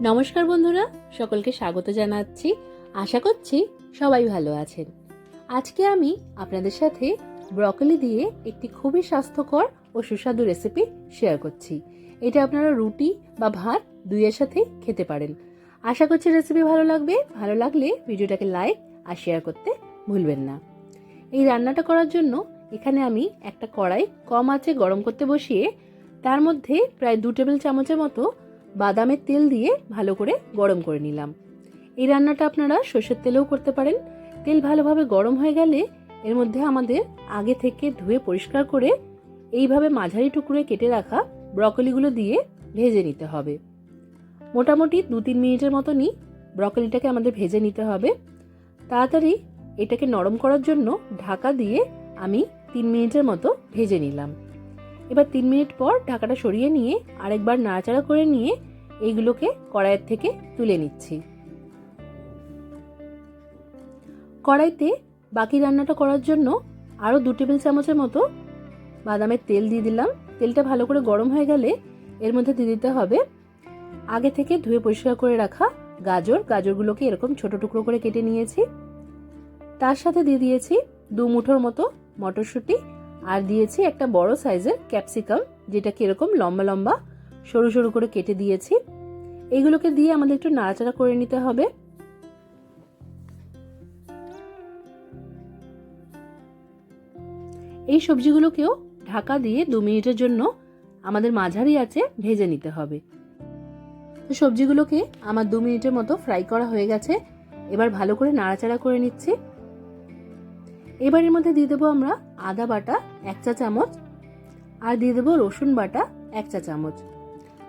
নমস্কার বন্ধুরা, সকলকে স্বাগত জানাচ্ছি। আশা করছি সবাই ভালো আছেন। আজকে আমি আপনাদের সাথে ব্রকলি দিয়ে একটি খুবই স্বাস্থ্যকর ও সুস্বাদু রেসিপি শেয়ার করছি। এটা আপনারা রুটি বা ভাত দুইয়ের সাথে খেতে পারেন। আশা করছি রেসিপি ভালো লাগবে। ভালো লাগলে ভিডিওটাকে লাইক আর শেয়ার করতে ভুলবেন না। এই রান্নাটা করার জন্য এখানে আমি একটা কড়াই কম আঁচে গরম করতে বসিয়ে, তার মধ্যে প্রায় দু টেবিল চামচের মতো বাদামের তেল দিয়ে ভালো করে গরম করে নিলাম। এই রান্নাটা আপনারা সর্ষের তেলেও করতে পারেন। তেল ভালোভাবে গরম হয়ে গেলে এর মধ্যে আমাদের আগে থেকে ধুয়ে পরিষ্কার করে এইভাবে মাঝারি টুকরে কেটে রাখা ব্রকলিগুলো দিয়ে ভেজে নিতে হবে। মোটামুটি দু তিন মিনিটের মতনই ব্রকলিটাকে আমাদের ভেজে নিতে হবে। তাড়াতাড়ি এটাকে নরম করার জন্য ঢাকা দিয়ে আমি তিন মিনিটের মতো ভেজে নিলাম। এবার তিন মিনিট পর ঢাকাটা সরিয়ে নিয়ে আরেকবার নাড়াচাড়া করে নিয়ে এইগুলোকে কড়াইয়ের থেকে তুলে নিচ্ছি। কড়াইতে বাকি রান্নাটা করার জন্য আরও দু টেবিল চামচের মতো বাদামের তেল দিয়ে দিলাম। তেলটা ভালো করে গরম হয়ে গেলে এর মধ্যে দিয়ে দিতে হবে আগে থেকে ধুয়ে পরিষ্কার করে রাখা গাজর। গাজরগুলোকে এরকম ছোট টুকরো করে কেটে নিয়েছি। তার সাথে দিয়ে দিয়েছি দু মুঠোর মতো মটরশুঁটি আর দিয়েছি একটা বড় সাইজের ক্যাপসিকাম, যেটাকে এরকম লম্বা লম্বা সরু সরু করে কেটে দিয়েছি। এইগুলোকে দিয়ে আমাদের একটু নাড়াচাড়া করে নিতে হবে। এই সবজিগুলোকেও ঢাকা দিয়ে দু মিনিটের জন্য আমাদের মাঝারি আছে ভেজে নিতে হবে। তো সবজিগুলোকে আমার দু মিনিটের মতো ফ্রাই করা হয়ে গেছে। এবার ভালো করে নাড়াচাড়া করে নিচ্ছি। এবার এর মধ্যে দিয়ে দেবো আমরা আদা বাটা এক চা চামচ, আর দিয়ে দেবো রসুন বাটা এক চা চামচ।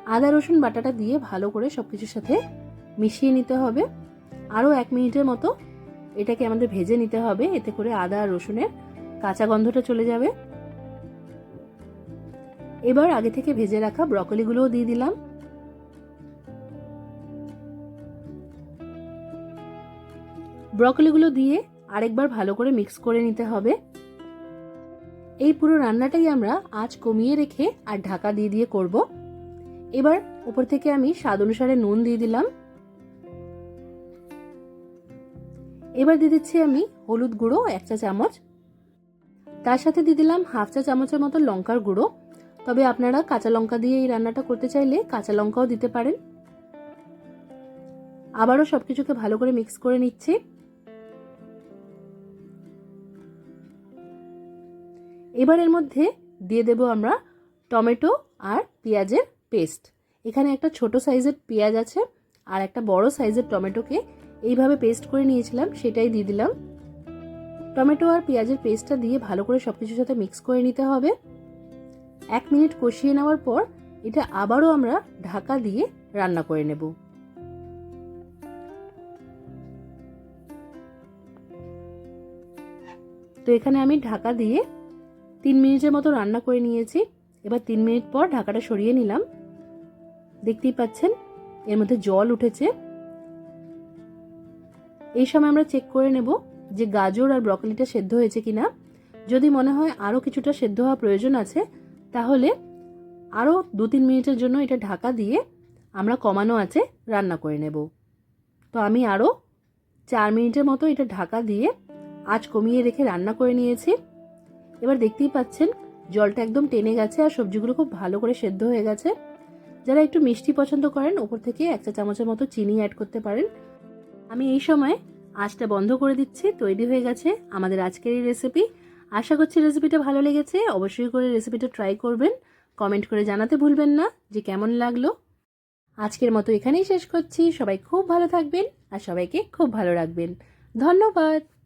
আদা রসুন বাটাটা দিয়ে ভালো করে সব কিছুর সাথে মিশিয়ে নিতে হবে। আরও এক মিনিটের মতো এটাকে আমাদের ভেজে নিতে হবে, এতে করে আদা আর রসুনের কাঁচা গন্ধটা চলে যাবে। এবার আগে থেকে ভেজে রাখা ব্রকলিগুলোও দিয়ে দিলাম। ব্রকলিগুলো দিয়ে আরেকবার ভালো করে মিক্স করে নিতে হবে। এই পুরো রান্নাটাই আমরা আজ কমিয়ে রেখে আর ঢাকা দিয়ে দিয়ে করব। এবার উপর থেকে আমি স্বাদ অনুসারে নুন দিয়ে দিলাম। এবার দিয়ে দিচ্ছি আমি হলুদ গুঁড়ো এক চা চামচ। তার সাথে দিয়ে দিলাম হাফ চা চামচের মতো লঙ্কার গুঁড়ো। তবে আপনারা কাঁচা লঙ্কা দিয়ে এই রান্নাটা করতে চাইলে কাঁচা লঙ্কাও দিতে পারেন। আবারও সবকিছুকে ভালো করে মিক্স করে নিচ্ছি। এবার এর মধ্যে দিয়ে দেব আমরা টমেটো আর পেঁয়াজের পেস্ট। এখানে একটা ছোট সাইজের পেঁয়াজ আছে আর একটা বড় সাইজের টমেটোকে এইভাবে পেস্ট করে নিয়েছিলাম, সেটাই দিয়ে দিলাম। টমেটো আর পেঁয়াজের পেস্টটা দিয়ে ভালো করে সব কিছুর সাথে মিক্স করে নিতে হবে। এক মিনিট কষিয়ে নেওয়ার পর এটা আবারও আমরা ঢাকা দিয়ে রান্না করে নেব। তো এখানে আমি ঢাকা দিয়ে তিন মিনিটের মতো রান্না করে নিয়েছি। এবার তিন মিনিট পর ঢাকাটা সরিয়ে নিলাম। দেখতেই পাচ্ছেন, এর মধ্যে জল উঠেছে। এই সময় আমরা চেক করে নেব যে গাজর আর ব্রকলিটা সেদ্ধ হয়েছে কিনা। যদি মনে হয় আরও কিছুটা সেদ্ধ হওয়া প্রয়োজন আছে, তাহলে আরও দু তিন মিনিটের জন্য এটা ঢাকা দিয়ে আমরা কমানো আছে, রান্না করে নেব। তো আমি আরও চার মিনিটের মতো এটা ঢাকা দিয়ে আজ কমিয়ে রেখে রান্না করে নিয়েছি। এবার দেখতেই পাচ্ছেন, জলটা একদম টেনে গেছে আর সবজিগুলো খুব ভালো করে সেদ্ধ হয়ে গেছে। যারা একটু মিষ্টি পছন্দ করেন, ওপর থেকে এক চা চামচের মতো চিনি অ্যাড করতে পারেন। আমি এই সময় আঁচটা বন্ধ করে দিচ্ছি, তৈরি হয়ে গেছে আমাদের আজকের এই রেসিপি আশা করছি রেসিপিটা ভালো লেগেছে, অবশ্যই করে রেসিপিটা ট্রাই করবেন। কমেন্ট করে জানাতে ভুলবেন না যে কেমন লাগল। আজকের মতো এখানেই শেষ করছি। সবাই খুব ভালো থাকবেন আর সবাইকে খুব ভালো রাখবেন। ধন্যবাদ।